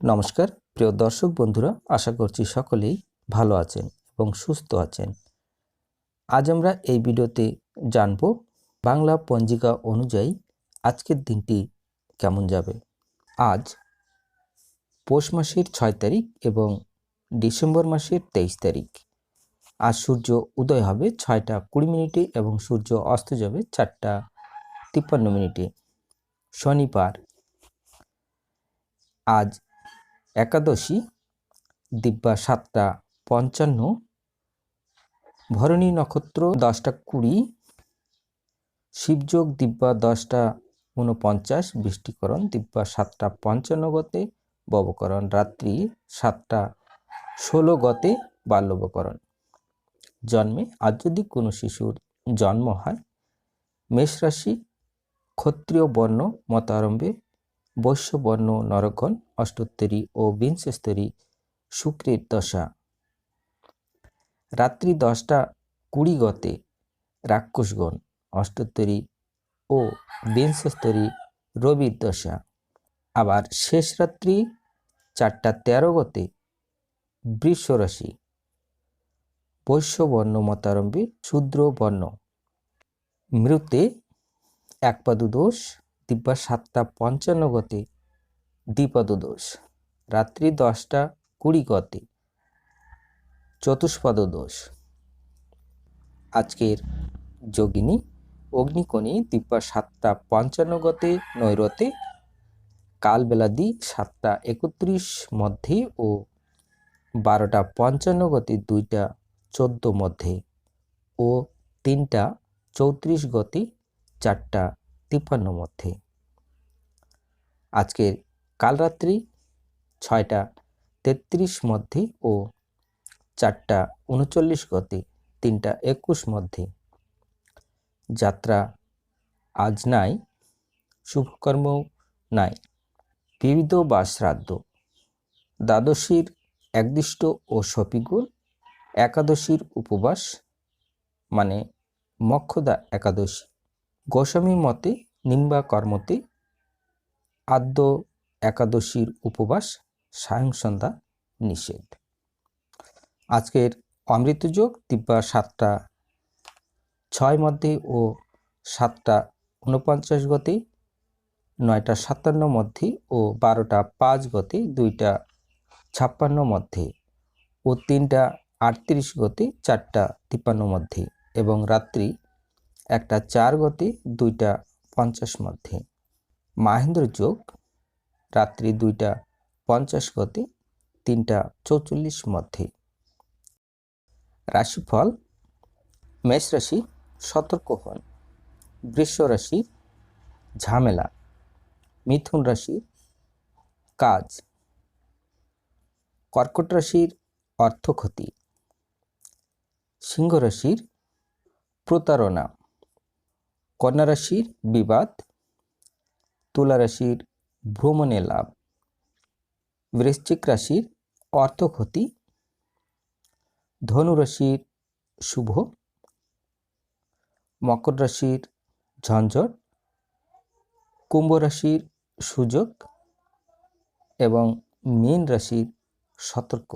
নমস্কার, প্রিয় দর্শক বন্ধুরা, আশা করছি সকলেই ভালো আছেন এবং সুস্থ আছেন। আজ আমরা এই ভিডিওতে জানব বাংলা পঞ্জিকা অনুযায়ী আজকের দিনটি কেমন যাবে। আজ পৌষ মাসের ছয় তারিখ এবং ডিসেম্বর মাসের তেইশ তারিখ। আজ সূর্য উদয় হবে ছয়টা কুড়ি মিনিটে এবং সূর্য অস্ত যাবে চারটা তিপ্পান্ন মিনিটে, শনিবার। আজ একাদশী, দিব্যা সাতটা পঞ্চান্ন, ভরণী নক্ষত্র দশটা কুড়ি, শিবযোগ দিব্যা দশটা উনপঞ্চাশ বৃষ্টিকরণ দিব্যা সাতটা পঞ্চান্ন গতে, ববকরণ রাত্রি সাতটা ষোলো গতে, বাল্যবকরণ। জন্মে আজ যদি কোনো শিশুর জন্ম হয়, মেষ রাশি ক্ষত্রিয় বর্ণ মতারম্ভে বৈশ্যবর্ণ নরগণ অষ্টোত্তরী ও বিংশস্তরী শুক্রের দশা। রাত্রি দশটা কুড়ি গতে রাক্ষসগণ, অষ্টোত্তরী ও বিংশস্তরী রবির দশা। আবার শেষ রাত্রি চারটা তেরো গতে বৃষ রাশি বৈশ্যবর্ণ মতারম্ভী শূদ্র বর্ণ মৃতে একপাদু দোষ দিব্যা সাতটা পঞ্চান্ন গতে দ্বিপদ দোষ রাত্রি দশটা কুড়ি গতে চতুষ্পদ দোষ আজকের যোগিনী অগ্নিকণী দিব্যা সাতটা পঞ্চান্ন গতে নৈরতে কালবেলাদি সাতটা একত্রিশ মধ্যে ও বারোটা পঞ্চান্ন গতি দুইটা চোদ্দ মধ্যে ও তিনটা চৌত্রিশ গতি চারটা তিপ্পান্ন মধ্যে। আজকের কাল রাত্রি ছয়টা তেত্রিশ মধ্যে ও চারটা উনচল্লিশ গতি তিনটা একুশ মধ্যে। যাত্রা আজ নাই, শুভকর্ম নাই, বিবিধ বা শ্রাদ্ধ, দ্বাদশীর একদিষ্ট ও সপিগুণ একাদশীর উপবাস মানে মক্ষদা একাদশী। গোস্বামী মতে নিম্বা কর্মতে আদ্য একাদশীর উপবাস, সায়ং সন্ধ্যা নিষেধ। আজকের অমৃতযোগ দিব্যা সাতটা ছয় মধ্যে ও সাতটা উনপঞ্চাশ গতে, নয়টা সাতান্ন মধ্যে ও বারোটা পাঁচ গতে, দুইটা ছাপ্পান্ন মধ্যে ও তিনটা আটত্রিশ গতে, চারটা তিপ্পান্ন মধ্যে এবং রাত্রি একটা চার গতে, দুইটা পঞ্চাশ মধ্যে। মাহেন্দ্র যোগ, রাত্রি দুইটা পঞ্চাশ গতে, তিনটা চৌচল্লিশ মধ্যে। রাশিফল, মেষ রাশি, সতর্ক হন। বৃষ রাশি, ঝামেলা। মিথুন রাশির কাজ। কর্কট রাশির অর্থক্ষতি। সিংহ রাশির প্রতারণা। কন্যা বিবাদ, তুলা রাশির ভ্রমণে লাভ, বৃশ্চিক রাশির অর্থক্ষতি ধনু রাশির শুভ, মকর রাশির ঝঞ্ঝট, কুম্ভ রাশির সুযোগ এবং মীন রাশির সতর্ক।